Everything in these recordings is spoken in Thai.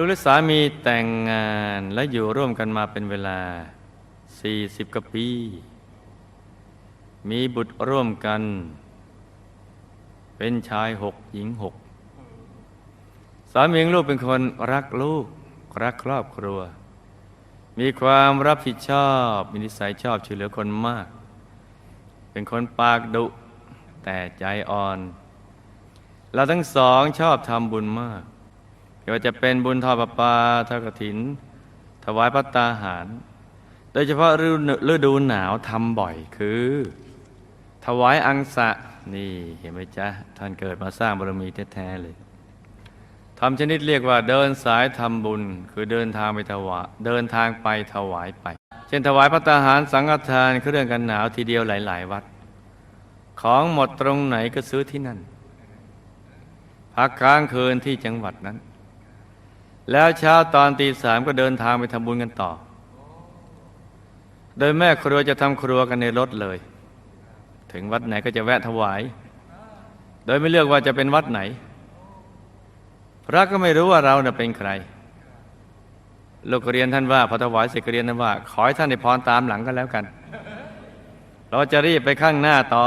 ลูกและสามีแต่งงานและอยู่ร่วมกันมาเป็นเวลา 40 กว่าปี มีบุตรร่วมกัน เป็นชายหกหญิงหกสามีของลูกเป็นคนรักลูก รักครอบครัว มีความรับผิดชอบ มีนิสัยชอบช่วยเหลือคนมาก เป็นคนปากดุ แต่ใจอ่อน เราทั้งสองชอบทำบุญมาก ไม่ว่าจะเป็นบุญทอดประปาทอดกฐิน ถวายพระตาหาร โดยเฉพาะฤดูหนาวทำบ่อยคือ ถวายอังสะนี่เห็นไหมจ๊ะ ท่านเกิดมาสร้างบารมีแท้ๆเลยทำชนิดเรียกว่าเดินสายทำบุญ คือเดินทางไปถวายเดินทางไปถวายไป เช่นถวายพระตาหารสังฆทานเครื่องกันหนาวทีเดียวหลาย ๆ วัด ของหมดตรงไหนก็ซื้อที่นั่นพักค้างคืนที่จังหวัดนั้น แล้วเช้าตอนตีสามก็เดินทางไปทำบุญกันต่อ โดยแม่ครัวจะทำครัวกันในรถเลย ถึงวัดไหนก็จะแวะถวาย โดยไม่เลือกว่าจะเป็นวัดไหน พระก็ไม่รู้ว่าเราเน่ะเป็นใครลูกเรียนท่านว่าพอถวายเสร็จก็เรียนท่านว่า ขอให้ท่านได้พรตามหลังกันแล้วกัน เราจะรีบไปข้างหน้าต่อ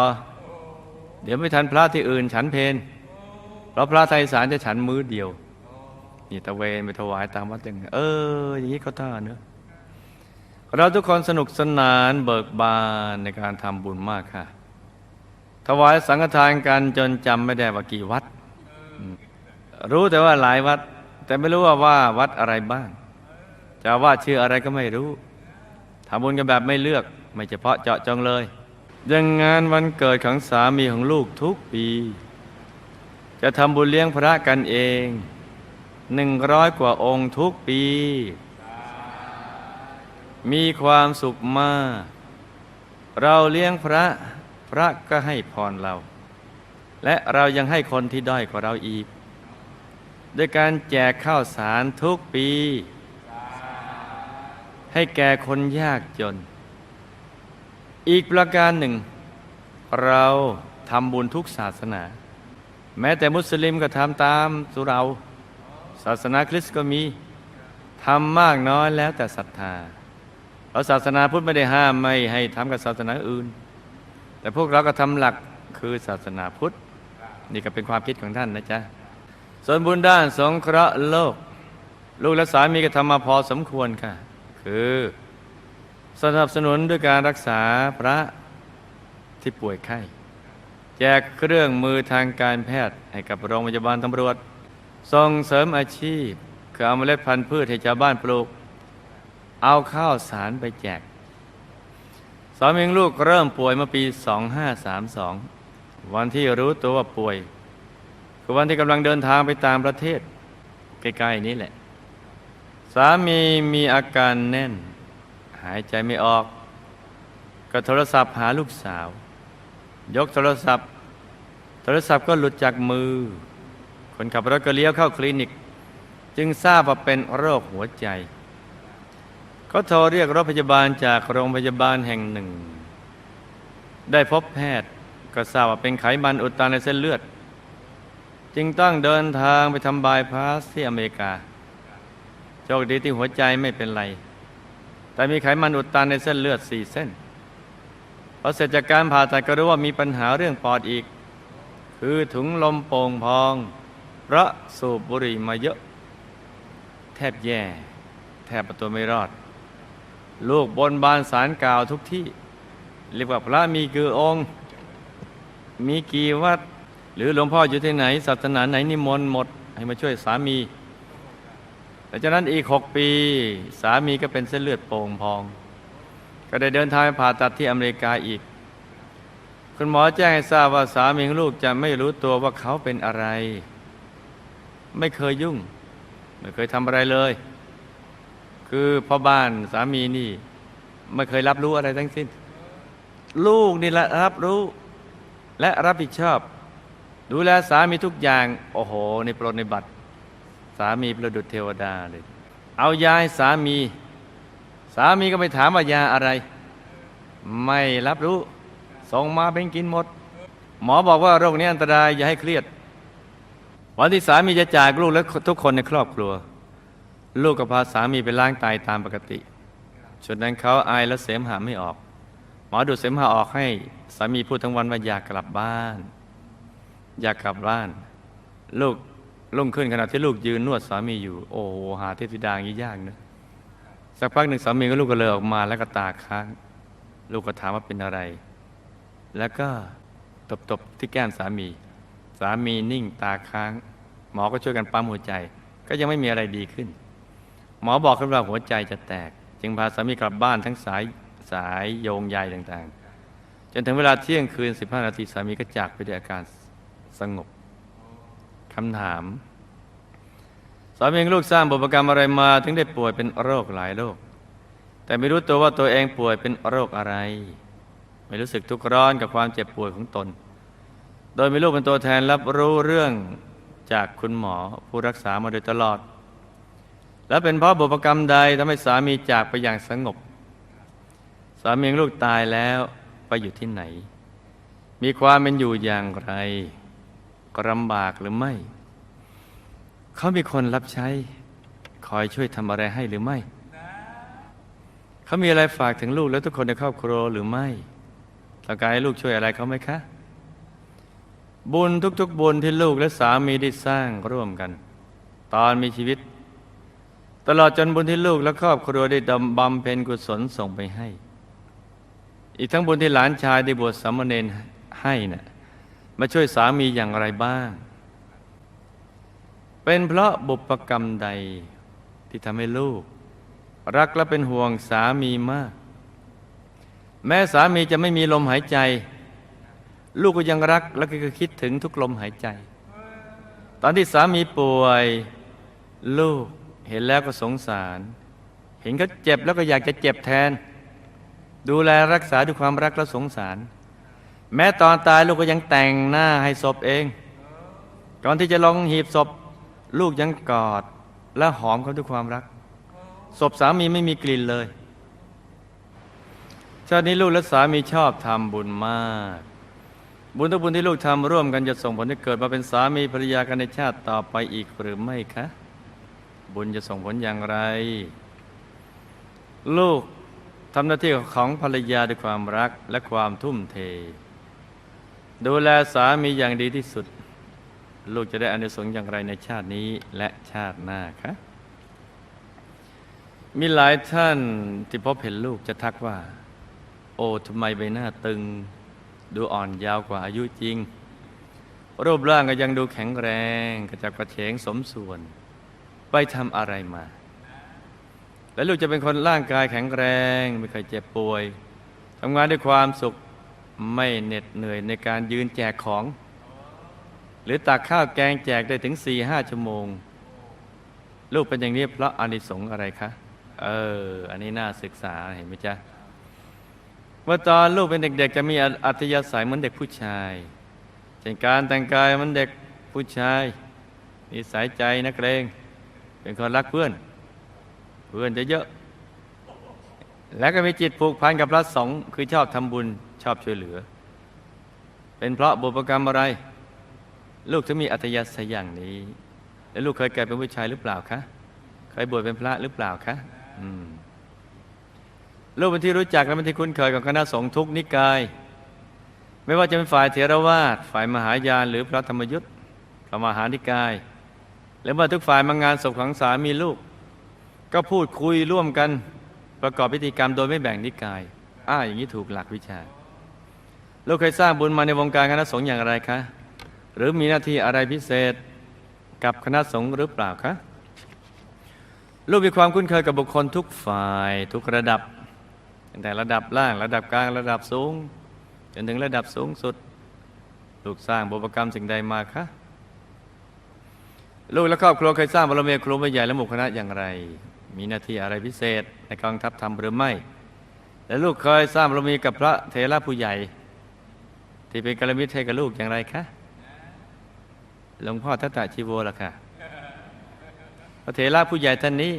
เดี๋ยวไม่ทันพระที่อื่นฉันเพนเพราะพระไทยสารจะฉันมื้อเดียว นี่ตะเวนไปถวายตามวัดอย่างเออ อย่างนี้ก็ท่าเนอะเราทุกคนสนุกสนานเบิกบานในการทำบุญมากค่ะ ถวายสังฆทานกันจนจำไม่ได้ว่ากี่วัด รู้แต่ว่าหลายวัด แต่ไม่รู้ว่าว่าวัดอะไรบ้างจะว่าชื่ออะไรก็ไม่รู้ทำบุญกันแบบไม่เลือก ไม่เฉพาะเจาะจงเลยย่างงานวันเกิดของสามีของลูกทุกปี จะทำบุญเลี้ยงพระกันเอง หนึ่งร้อยกว่าองค์ทุกปี มีความสุขมาก เราเลี้ยงพระพระก็ให้พรเรา และเรายังให้คนที่ด้อยกว่าเราอีก ด้วยการแจกข้าวสารทุกปี ให้แก่คนยากจน อีกประการหนึ่ง เราทำบุญทุกศาสนา แม้แต่มุสลิมก็ทำตามสุเรา ศาสนาคริสต์ก็มีทำมากน้อยแล้วแต่ศรัทธาเพราะศาสนาพุทธไม่ได้ห้ามไม่ให้ทำกับศาสนาอื่น แต่พวกเราก็ทำหลักคือศาสนาพุทธ นี่ก็เป็นความคิดของท่านนะจ๊ะส่วนบุญด้านสงเคราะห์โลก ลูกและสามีก็ทำมาพอสมควรค่ะ คือสนับสนุนด้วยการรักษาพระที่ป่วยไข้ แจกเครื่องมือทางการแพทย์ให้กับโรงพยาบาลตำรวจ ส่งเสริมอาชีพคือเอาเมล็ดพันธุ์พืชให้ชาวบ้านปลูก เอาข้าวสารไปแจกสามีลูกเริ่มป่วยเมื่อปี 2532 วันที่รู้ตัวว่าป่วย คือวันที่กำลังเดินทางไปต่างประเทศ ใกล้ๆนี้แหละ สามีมีอาการแน่น หายใจไม่ออก ก็โทรศัพท์หาลูกสาว ยกโทรศัพท์ โทรศัพท์ก็หลุดจากมือ คนขับรถก็เลี้ยวเข้าคลินิก จึงทราบว่าเป็นโรคหัวใจ ก็โทรเรียกรถพยาบาลจากโรงพยาบาลแห่งหนึ่ง ได้พบแพทย์ก็ทราบว่าเป็นไขมันอุดตันในเส้นเลือด จึงต้องเดินทางไปทำบายพาสที่อเมริกาโชคดีที่หัวใจไม่เป็นไร แต่มีไขมันอุดตันในเส้นเลือดสี่เส้นพอเสร็จจากการผ่าตัดก็รู้ว่ามีปัญหาเรื่องปอดอีก คือถุงลมโป่งพอง พราะสูบบุหรี่มาเยอะ แทบแย่ แทบประตัวไม่รอด ลูกบนบานสารกล่าวทุกที่ เรียกว่าพระมีกี่องค์ มีกี่วัด หรือหลวงพ่ออยู่ที่ไหนศาสนาไหนนิมนต์หมด ให้มาช่วยสามีหลังจากนั้นอีกหกปี สามีก็เป็นเส้นเลือดโป่งพอง ก็ได้เดินทางไปผ่าตัดที่อเมริกาอีก คุณหมอแจ้งให้ทราบว่าสามีของลูกจะไม่รู้ตัวว่าเขาเป็นอะไร ไม่เคยยุ่ง ไม่เคยทำอะไรเลย คือพ่อบ้านสามีนี่ ไม่เคยรับรู้อะไรทั้งสิ้น ลูกนี่แหละรับรู้ และรับผิดชอบ ดูแลสามีทุกอย่าง โอ้โห ในปรนในบัตรสามีประดุจเทวดาเลย เอายาให้สามี สามีก็ไปถามว่ายาอะไร ไม่รับรู้ส่งมาเป็นกินหมด หมอบอกว่าโรคนี้อันตรายอย่าให้เครียด วันที่สามีจะจากลูกและทุกคนในครอบครัว ลูกก็พาสามีไปล้างไตตามปกติชุดนั้นเขาไอายและเสมหะไม่ออก หมอดูดเสมหะออกให้สามีพูดทั้งวันว่าอยากกลับบ้าน อยากกลับบ้าน ลูกลุ่งขึ้นขณะที่ลูกยืนนวดสามีอยู่ โอ้โหหาเทพธิดาอย่างนี้ยากนะสักพักหนึ่งสามีก็ลูกก็เลยออกมาแล้วก็ตาค้าง ลูกก็ถามว่าเป็นอะไร แล้วก็ตบๆที่แก้มสามีามีนิ่งตาค้าง หมอก็ช่วยกันปั๊มหัวใจ ก็ยังไม่มีอะไรดีขึ้น หมอบอกกันว่าหัวใจจะแตก จึงพาสามีกลับบ้านทั้งสายสายโยงใยต่างๆ จนถึงเวลาเที่ยงคืน 15 นาทีสามีก็จากไปด้วยอาการสงบคำถามสามีลูกสร้างบุพกรรมอะไรมา ถึงได้ป่วยเป็นโรคหลายโรคแต่ไม่รู้ตัวว่าตัวเองป่วยเป็นโรคอะไร ไม่รู้สึกทุกข์ร้อนกับความเจ็บป่วยของตน โดยมีลูกเป็นตัวแทนรับรู้เรื่องจากคุณหมอผู้รักษามาโดยตลอด และเป็นเพราะบุพกรรมใดทำให้สามีจากไปอย่างสงบ สามีของลูกตายแล้วไปอยู่ที่ไหน มีความเป็นอยู่อย่างไรก็ลำบากหรือไม่ เขามีคนรับใช้ คอยช่วยทำอะไรให้หรือไม่ เขามีอะไรฝากถึงลูกและทุกคนในครอบครัวหรือไม่ต้องการให้ลูกช่วยอะไรเขาไหมคะ บุญทุกๆบุญที่ลูกและสามีได้สร้างร่วมกัน ตอนมีชีวิต ตลอดจนบุญที่ลูกและครอบครัวได้ดำบำเพ็ญกุศลส่งไปให้ อีกทั้งบุญที่หลานชายได้บวชสามเณรให้นะ่ะมาช่วยสามีอย่างไรบ้าง เป็นเพราะบุพกรรมใดที่ทำให้ลูก รักและเป็นห่วงสามีมาก แม้สามีจะไม่มีลมหายใจ ลูกก็ยังรักและก็คิดถึงทุกลมหายใจ ตอนที่สามีป่วย ลูกเห็นแล้วก็สงสาร เห็นเขาเจ็บแล้วก็อยากจะเจ็บแทน ดูแลรักษาด้วยความรักและสงสาร แม้ตอนตายลูกก็ยังแต่งหน้าให้ศพเอง ก่อนที่จะลงหีบศพ ลูกยังกอดและหอมเขาด้วยความรักศพสามีไม่มีกลิ่นเลยชาตินี้ลูกและสามีชอบทำบุญมาก บุญทุกบุญที่ลูกทำร่วมกันจะส่งผลให้เกิดมาเป็นสามีภรรยากันในชาติต่อไปอีกหรือไม่คะ บุญจะส่งผลอย่างไร ลูกทำหน้าที่ของภรรยาด้วยความรักและความทุ่มเท ดูแลสามีอย่างดีที่สุด ลูกจะได้อานิสงส์อย่างไรในชาตินี้และชาติหน้าคะมีหลายท่านที่พบเห็นลูกจะทักว่า โอ้ทำไมใบหน้าตึง ดูอ่อนยาวกว่าอายุจริง รูปร่างก็ยังดูแข็งแรงกระจับกระเฉงสมส่วน ไปทำอะไรมา และลูกจะเป็นคนร่างกายแข็งแรง ไม่เคยเจ็บป่วยทำงานด้วยความสุขไม่เหน็ดเหนื่อยในการยืนแจกของ หรือตักข้าวแกงแจกได้ถึง4ี่ห้าชั่วโมง ลูกเป็นอย่างนี้เพราะอานิสงส์อะไรคะ เออ อันนี้น่าศึกษาเห็นไหมจ๊ะ เมื่อตอนลูกเป็นเด็กๆ จะมีอัธยาศัยเหมือนเด็กผู้ชายเช่นการแต่งกายเหมือนเด็กผู้ชายนิสัยใจนักเลงเป็นคนรักเพื่อน เพื่อนจะเยอะ แล้วก็มีจิตผูกพันกับพระสงฆ์คือชอบทำบุญชอบช่วยเหลือ เป็นเพราะบุพกรรมอะไร ลูกถึงมีอัธยาศัยอย่างนี้ แล้วลูกเคยเกิดเป็นผู้ชายหรือเปล่าคะเคยบวชเป็นพระหรือเปล่าคะอืม ลูกเป็นที่รู้จักและเป็นที่คุ้นเคยของคณะสงฆ์ทุกนิกาย ไม่ว่าจะเป็นฝ่ายเถรวาทฝ่ายมหายาน หรือพระธรรมยุทธ์พระมหานิกายหรือว่าทุกฝ่ายมางานศพของสามีลูก ก็พูดคุยร่วมกันประกอบพิธีกรรมโดยไม่แบ่งนิกาย อ้าอย่างนี้ถูกหลักวิชา ลูกเคยสร้างบุญมาในวงการคณะสงฆ์อย่างไรคะ หรือมีหน้าที่อะไรพิเศษกับคณะสงฆ์หรือเปล่าคะ ลูกมีความคุ้นเคยกับบุคคลทุกฝ่ายทุกระดับ ตั้งแต่ระดับล่างระดับกลางระดับสูง จนถึงระดับสูงสุด ลูกสร้างบุพกรรมสิ่งใดมาคะลูกและครอบครัวเคยสร้างบารมีครูใหญ่และหมู่คณะอย่างไร มีหน้าที่อะไรพิเศษในกองทัพธรรมหรือไม่ และลูกเคยสร้างบารมีกับพระเถระผู้ใหญ่ ที่เป็นกัลมิตรให้กับลูกอย่างไรคะหลวงพ่อทัตตะชีโวล่ะค่ะ พระเถระผู้ใหญ่ท่านนี้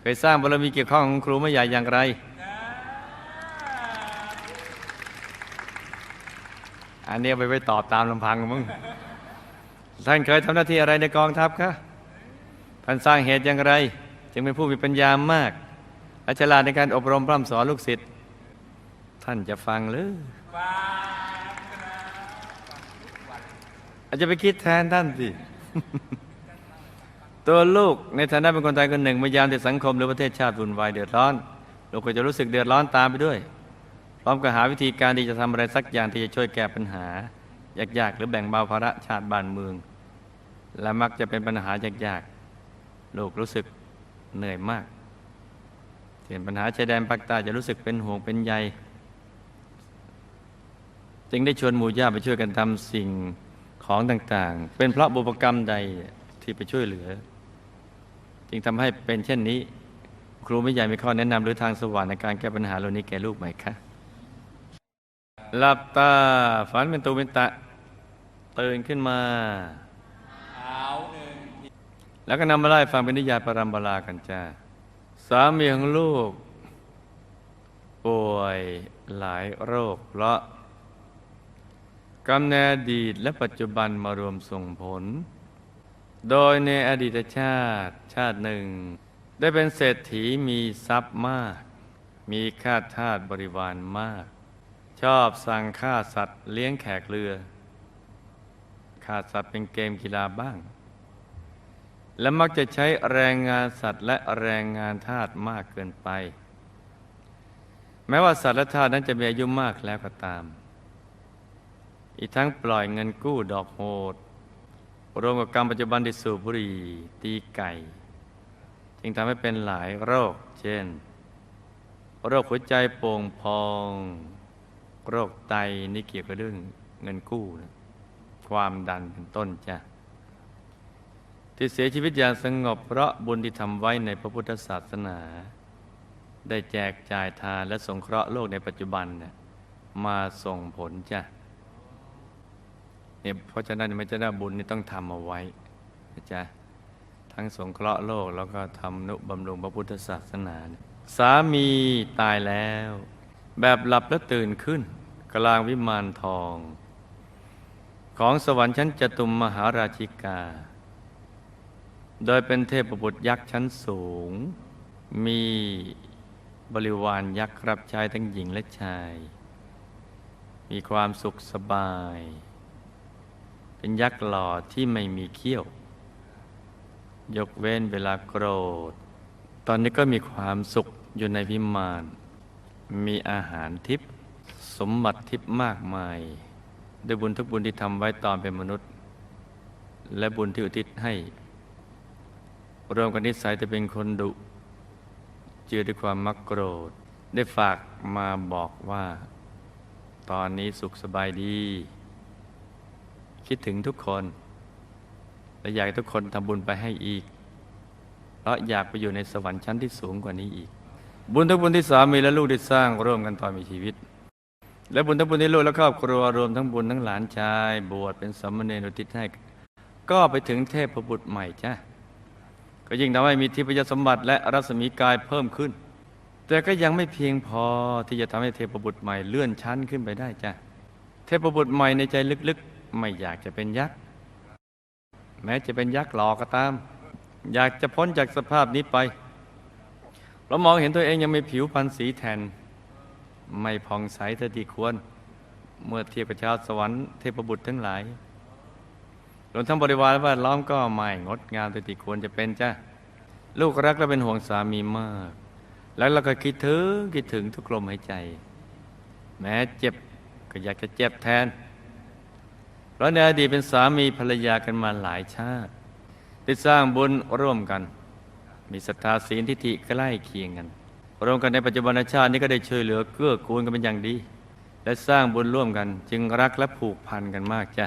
เคยสร้างบารมีเกี่ยวข้องของครูไม่ใหญ่อย่างไร อันนี้ไปไปตอบตามลำพังมึง ท่านเคยทำหน้าที่อะไรในกองทัพคะ ท่านสร้างเหตุอย่างไร จึงเป็นผู้มีปัญญามากและฉลาดในการอบรมพร่ำสอนลูกศิษย์ ท่านจะฟังหรืออาจจะไปคิดแทนท่านสิ ตัวลูกในฐานะเป็นคนไทยคนหนึ่งมื่อยามที่สังคมหรือประเทศชาติวุ่นวายเดือดร้อน ลูกก็จะรู้สึกเดือดร้อนตามไปด้วย พร้อมกับหาวิธีการที่จะทำอะไรสักอย่างที่จะช่วยแก้ปัญหายากๆ หรือแบ่งเบาภาระชาติบ้านเมือง และมักจะเป็นปัญหายากๆลูกรู้สึกเหนื่อยมากเห็นปัญหาชายแดนภาคใต้จะรู้สึกเป็นห่วงเป็นใยจึงได้ชวนหมู่ญาติไปช่วยกันทำสิ่งของต่างๆ เป็นเพราะบุพกรรมใดที่ไปช่วยเหลือ จึงทำให้เป็นเช่นนี้ ครูไม่ใหญ่มีข้อแนะนำหรือทางสว่างในการแก้ปัญหาเหล่านี้แก่ลูกไหมคะ หลับตาฝันเป็นตูเป็นตะ ตื่นขึ้นมาแล้วก็นำมาไล่ฟังเป็นนิยายปรัมปรากันจ้าสามีของลูก ป่วยหลายโรค เพราะกรรมในอดีตและปัจจุบันมารวมส่งผล โดยในอดีตชาติชาติหนึ่ง ได้เป็นเศรษฐีมีทรัพย์มาก มีข้าทาสบริวารมาก ชอบสั่งฆ่าสัตว์เลี้ยงแขกเรือฆ่าสัตว์เป็นเกมกีฬาบ้าง และมักจะใช้แรงงานสัตว์และแรงงานทาสมากเกินไป แม้ว่าสัตว์และทาสนั้นจะมีอายุมากแล้วก็ตาม อีกทั้งปล่อยเงินกู้ดอกโหดรวมกับกรรมปัจจุบันที่สูบบุหรี่ตีไก่ จึงทำให้เป็นหลายโรค เช่น โรคหัวใจโป่งพอง โรคไตนี่เกี่ยวกับเรื่องเงินกู้นะความดันเป็นต้นจ้ะที่เสียชีวิตอย่างสงบเพราะบุญที่ทำไว้ในพระพุทธศาสนา ได้แจกจ่ายทานและสงเคราะห์โลกในปัจจุบันเนี่ยมาส่งผลจ้ะเนี่ยเพราะฉะนั้นไม่จะได้บุญนี่ต้องทำเอาไว้นะจ๊ะทั้งสงเคราะห์โลกแล้วก็ทำนุบำรุงพระพุทธศาสนา สามีตายแล้ว แบบหลับแล้วตื่นขึ้น กลางวิมานทอง ของสวรรค์ชั้นจตุมมหาราชิกา โดยเป็นเทพบุตรยักษ์ชั้นสูง มีบริวารยักษ์รับใช้ทั้งหญิงและชาย มีความสุขสบาย เป็นยักษ์หล่อที่ไม่มีเขี้ยว ยกเว้นเวลาโกรธ ตอนนี้ก็มีความสุขอยู่ในวิมาน มีอาหารทิพย์ สมบัติทิพย์มากมายด้วยบุญทุกบุญที่ทำไว้ตอนเป็นมนุษย์ และบุญที่อุทิศให้รวมกันนิสัยจะเป็นคนดุ เจือด้วยความมักโกรธ ได้ฝากมาบอกว่า ตอนนี้สุขสบายดี คิดถึงทุกคน และอยากให้ทุกคนทำบุญไปให้อีก เพราะอยากไปอยู่ในสวรรค์ชั้นที่สูงกว่านี้อีก บุญทั้งบุญที่สามีและลูกได้สร้างร่วมกันตอนมีชีวิต และบุญทั้งบุญที่ลูกและครอบครัวรวมทั้งบุญทั้งหลานชาย บวชเป็นสมเณรอุทิศให้ก็ไปถึงเทพบุตรใหม่จ้ะก็ยิ่งทำให้มีทิพยสมบัติและรัศมีกายเพิ่มขึ้น แต่ก็ยังไม่เพียงพอที่จะทำให้เทพบุตรใหม่เลื่อนชั้นขึ้นไปได้จ้ะเทพบุตรใหม่ในใจลึกๆ ไม่อยากจะเป็นยักษ์แม้จะเป็นยักษ์หลอกก็ตาม อยากจะพ้นจากสภาพนี้ไปเรามองเห็นตัวเองยังมีผิวพรรณสีแทน ไม่ผ่องใสเท่าที่ควร เมื่อเทียบกับชาวสวรรค์เทพบุตรทั้งหลายรวมทั้งบริวารและแวดล้อมก็ไม่งดงามเท่าที่ควรจะเป็นจ้ะลูกรักและเป็นห่วงสามีมาก แล้วเราก็คิดถึงคิดถึงทุกลมหายใจ แม้เจ็บก็อยากจะเจ็บแทนเพราะในอดีตเป็นสามีภรรยากันมาหลายชาติได้สร้างบุญร่วมกัน มีศรัทธาศีลทิฏฐิใกล้เคียงกัน รวมกันในปัจจุบันชาตินี้ก็ได้ช่วยเหลือเกื้อกูลกันเป็นอย่างดี และสร้างบุญร่วมกัน จึงรักและผูกพันกันมากจ้ะ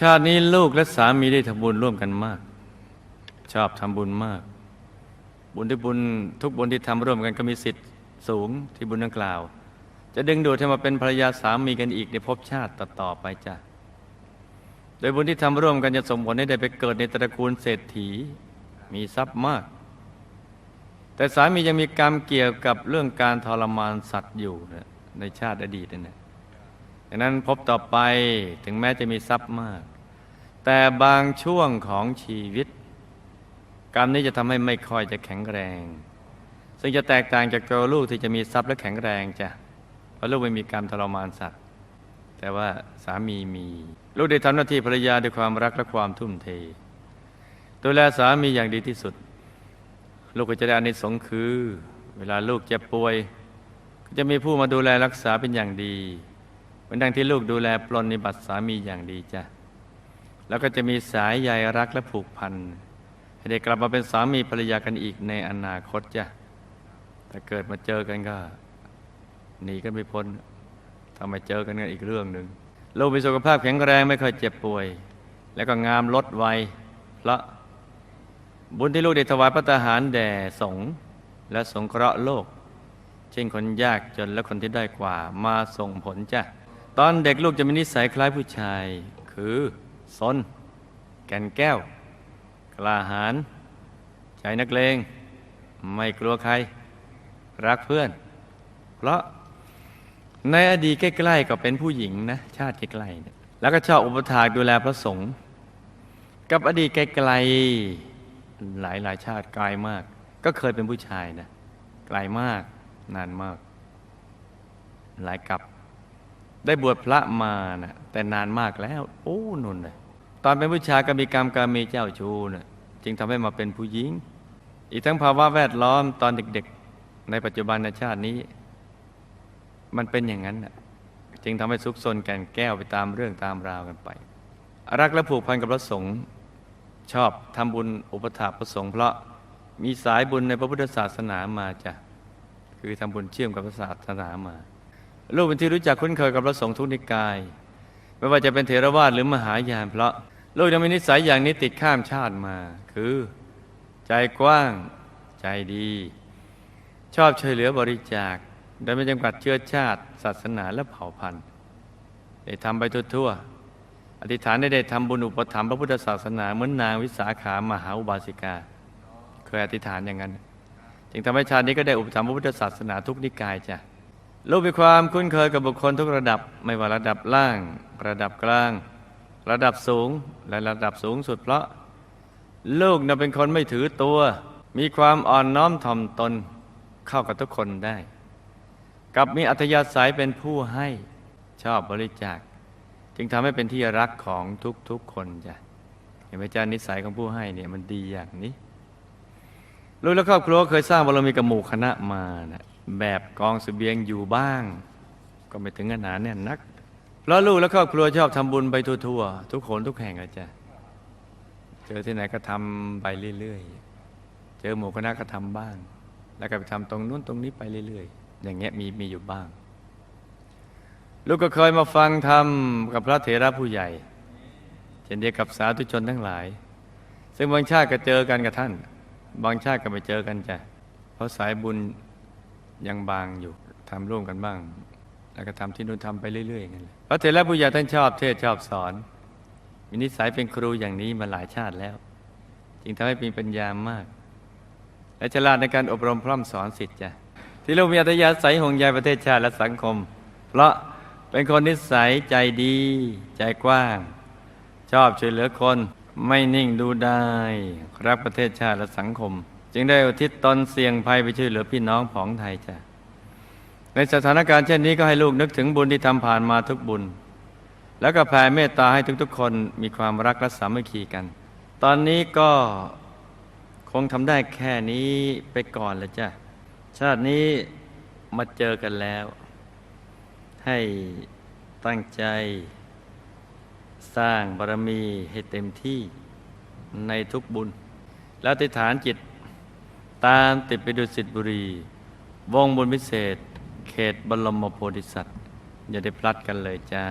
ชาตินี้ลูกและสามีได้ทำบุญร่วมกันมาก ชอบทำบุญมาก บุญที่บุญทุกบุญที่ทำร่วมกันก็มีสิทธิ์สูงที่บุญดังกล่าว จะดึงดูดให้มาเป็นภรรยาสามีกันอีกในภพชาติต่อๆไปจ้ะโดยบุญที่ทำร่วมกันจะส่งผลให้ได้ไปเกิดในตระกูลเศรษฐี มีทรัพย์มาก แต่สามียังมีกรรมเกี่ยวกับเรื่องการทรมานสัตว์อยู่นะในชาติอดีตนั่นนะดังนั้นพบต่อไปถึงแม้จะมีทรัพย์มาก แต่บางช่วงของชีวิต กรรมนี้จะทำให้ไม่ค่อยจะแข็งแรง ซึ่งจะแตกต่างจากตัวลูกที่จะมีทรัพย์และแข็งแรงจ้ะเพราะลูกไม่มีกรรมทรมานสัตว์ แต่ว่าสามีมี ลูกได้ทำหน้าที่ภรรยาด้วยความรักและความทุ่มเทดูแลสามีอย่างดีที่สุด ลูกก็จะได้อานิสงส์คือ เวลาลูกเจ็บป่วย ก็จะมีผู้มาดูแลรักษาเป็นอย่างดีเหมือนดังที่ลูกดูแลปลนนิบัติสามีอย่างดีจ้ะแล้วก็จะมีสายใยรักและผูกพันให้ได้กลับมาเป็นสามีภรรยากันอีกในอนาคตจ้ะถ้าเกิดมาเจอกันก็หนีกันไม่พ้นถ้าไมเจอกันก็อีกเรื่องหนึ่งลูกมีสุขภาพแข็งแรงไม่ค่อยเจ็บป่วย แล้วก็งามลดวัยเพราะ บุญที่ลูกได้ถวายพระทหารแด่สงฆ์และสงเคราะห์โลก เช่นคนยากจนและคนที่ได้กว่ามาส่งผลจ้ะ ตอนเด็กลูกจะมีนิสัยคล้ายผู้ชาย คือซนแก่นแก้ว กล้าหาญใจนักเลง ไม่กลัวใคร รักเพื่อน เพราะในอดีตใกล้ๆก็เป็นผู้หญิงนะ ชาติใกล้ๆแล้วก็ชอบอุปถากดูแลพระสงฆ์กับอดีตไกลๆ หลายหลายชาติไกลมาก ก็เคยเป็นผู้ชายนะไกลมากนานมาก หลายกับได้บวชพระมานะแต่นานมากแล้ว โอ้นุ่นเลยตอนเป็นผู้ชายก็มีกรรมการมีเจ้าชู้นะจึงทำให้มาเป็นผู้หญิง อีกทั้งภาวะแวดล้อมตอนเด็กๆ ในปัจจุบันในชาตินี้ มันเป็นอย่างนั้นนะจึงทำให้ซุกซนแก่นแก้วไปตามเรื่องตามราวกันไป รักและผูกพันกับพระสงฆ์ ชอบทำบุญอุปถากพระสงฆ์เพราะมีสายบุญในพระพุทธศาสนามาจ้ะคือทำบุญเชื่อมกับศาสนามา ลูกเป็นที่รู้จักคุ้นเคยกับพระสงฆ์ทุกนิกาย ไม่ว่าจะเป็นเถรวาทหรือมหายานเพราะลูกยังมีนิสัยอย่างนี้ติดข้ามชาติมา คือ ใจกว้างใจดี ชอบช่วยเหลือบริจาคโดยไม่จำกัดเชื้อชาติ ศาสนาและเผ่าพันธุ์ได้ทำไปทั่วๆ อธิษฐานได้ได้ทำบุญอุปถัมภ์พระพุทธศาสนาเหมือนนางวิสาขามหาอุบาสิกา เคยอธิษฐานอย่างนั้น จึงทำให้ชาตินี้ก็ได้อุปถัมภ์พระพุทธศาสนาทุกนิกายจ้ะลูกมีความคุ้นเคยกับบุคคลทุกระดับ ไม่ว่าระดับล่าง ระดับกลาง ระดับสูงและระดับสูงสุดเพราะ ลูกน่ะเป็นคนไม่ถือตัว มีความอ่อนน้อมถ่อมตนเข้ากับทุกคนได้ กับมีอัธยาศัยเป็นผู้ให้ชอบบริจาค จึงทำให้เป็นที่รักของทุกๆคนจ้ะเห็นไหมจ้านิสัยของผู้ให้เนี่ยมันดีอย่างนี้ลูกและครอบครัวเคยสร้างบารมีกับหมู่คณะมานะแบบกองสเสบียงอยู่บ้าง ก็ไม่ถึงขนาดแน่นนัก เพราะลูกและครอบครัวชอบทำบุญไปทั่วๆ ทุกคนทุกแห่งเลยจ้ะเจอที่ไหนก็ทำไปเรื่อยๆ เจอหมู่คณะก็ทำบ้าง แล้วก็ไปทำตรงนู้นตรงนี้ไปเรื่อยๆ อย่างเงี้ยมีมีอยู่บ้าง ลูกก็เคยมาฟังธรรมกับพระเถระผู้ใหญ่ เช่นเดียวกับสาธุชนทั้งหลาย ซึ่งบางชาติก็เจอกันกับท่าน บางชาติก็ไม่เจอกันจ้ะเพราะสายบุญยังบางอยู่ทำร่วมกันบ้าง แล้วก็ทำที่นู่นทำไปเรื่อยๆอย่างนั้นพระเถระผู้ใหญ่ท่านชอบเทศชอบสอนมีนิสัยเป็นครูอย่างนี้มาหลายชาติแล้ว จึงทำให้มีปัญญามาก และฉลาดในการอบรมพร่ำสอนสิทธิ์จ้ะที่ลูกมีอัธยาศัยห่วงใยประเทศชาติและสังคม เพราะ เป็นคนนิสัยใจดี ใจกว้าง ชอบช่วยเหลือคนไม่นิ่งดูได้ รักประเทศชาติและสังคม จึงได้อุทิศตนเสี่ยงภัยไปช่วยเหลือพี่น้องผองไทยจ้ะในสถานการณ์เช่นนี้ก็ให้ลูกนึกถึงบุญที่ทำผ่านมาทุกบุญ แล้วก็แผ่เมตตาให้ทุกๆ คนมีความรักและสามัคคีกัน ตอนนี้ก็คงทำได้แค่นี้ไปก่อนแล้วจ้ะชาตินี้มาเจอกันแล้ว ให้ตั้งใจ สร้างบารมีให้เต็มที่ในทุกบุญ แล้วติฐานจิตตามติดไปดูสิทธิบุรี วงบุญพิเศษ เขตบรมโพธิสัตว์ อย่าได้พลัดกันเลยจ้า